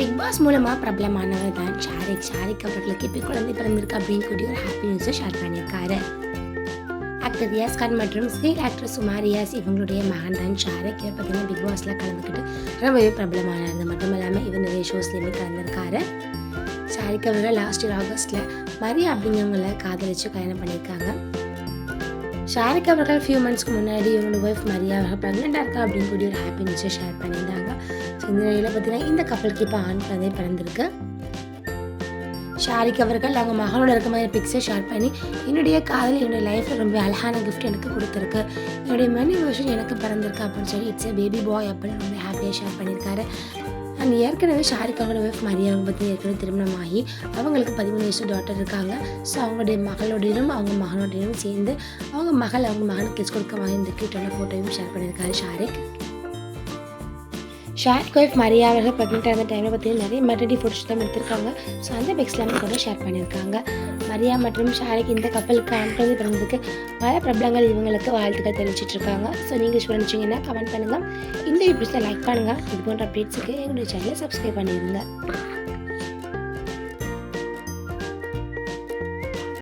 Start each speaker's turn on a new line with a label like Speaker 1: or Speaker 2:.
Speaker 1: Big pass மூலமாக பிரபலமானவர் தான் ஷாரிக் ஷாரிக் அவர்களுக்கு இப்போ குழந்தை பிறந்திருக்கு அப்படின்னு கூடிய ஒரு ஹாப்பி நியூஸை ஷேர் பண்ணியிருக்காரு. ஆக்டர் ரியாஸ் கான் மற்றும் ஸ்ரீ ஆக்டர் சுமார் ரியாஸ் இவங்களுடைய மகன் தான் ஷாரிக் இவர் பார்த்தீங்கன்னா பிக் பாஸில் கலந்துக்கிட்டு ரொம்பவே பிரபலமானது. மட்டும் இல்லாமல் இவர் நிறைய ஷோஸ்லேயுமே கலந்துருக்காரு. ஷாரிக் அவர்கள் லாஸ்ட் இயர் ஆகஸ்ட்டில் மரியா அப்படிங்கிறவங்கள காதலிச்சு கல்யாணம் பண்ணியிருக்காங்க. ஷாரிக் அவர்கள் ஃபியூ மந்த்ஸ்க்கு முன்னாடி இவரோட ஒய்ஃப் மரியா அவர்கள் ப்ரெக்னெண்ட்டாக இருக்கா அப்படின்னு கூடிய ஒரு ஹாப்பி நியூஸை ஷேர் பண்ணியிருந்தாங்க. ஸோ இந்த நிலையில் பார்த்தீங்கன்னா இந்த கப்பலுக்கு இப்போ ஆண் குழந்தை பிறந்திருக்கு. ஷாரிக் அவர்கள் அவங்க மகனோட இருக்க மாதிரி பிக்ஸை ஷேர் பண்ணி என்னுடைய காதல் என்னுடைய லைஃப்பில் ரொம்ப அழகான கிஃப்ட் எனக்கு கொடுத்துருக்கு. என்னுடைய மணி வருஷன் எனக்கு பிறந்திருக்கு அப்படின்னு சொல்லி இட்ஸ் எ பேபி பாய் அப்படின்னு ரொம்ப ஹாப்பியாக ஷேர் பண்ணியிருக்காரு. அண்ட் ஏற்கனவே ஷாரிக் அவங்களோட ஒய்ஃப் மரியாவை பற்றி ஏற்கனவே திருமணமாகி அவங்களுக்கு பதிமூணு வயசு டாட்டர் இருக்காங்க. ஸோ அவங்களுடைய மகளோடையும் அவங்க மகனோடையும் சேர்ந்து அவங்க மகள் அவங்க மகனுக்கு கிஸ் கொடுக்க மாதிரி இந்த கியூட்டான ஃபோட்டோவையும் ஷேர் பண்ணியிருக்காரு ஷாரிக். ஷார்ட் கோய்ஃப் மரியா அவர்கள் ப்ரெக்னெண்ட்டாக இருந்த டைமில் பார்த்தீங்கன்னா நிறைய மெட்டடி ஃபோட்டோஸ் தான் எடுத்திருக்காங்க. ஸோ அந்த பிக்ஸ்லாம் கூட ஷேர் பண்ணியிருக்காங்க. மரியா மற்றும் ஷாரிக் இந்த கப்பலுக்கு ஆண்கள் பிறந்ததுக்கு பல பிரபலங்கள் இவங்களுக்கு வாழ்த்துக்கள் தெரிவிச்சிட்டு இருக்காங்க. ஸோ நீங்கள் சொல்லிச்சிங்கன்னா கமெண்ட் பண்ணுங்கள் இந்த வீடியோஸை லைக் பண்ணுங்கள் இது போன்ற அப்டேட்ஸுக்கு எங்களுடைய சேனலை சப்ஸ்கிரைப் பண்ணிடுங்க.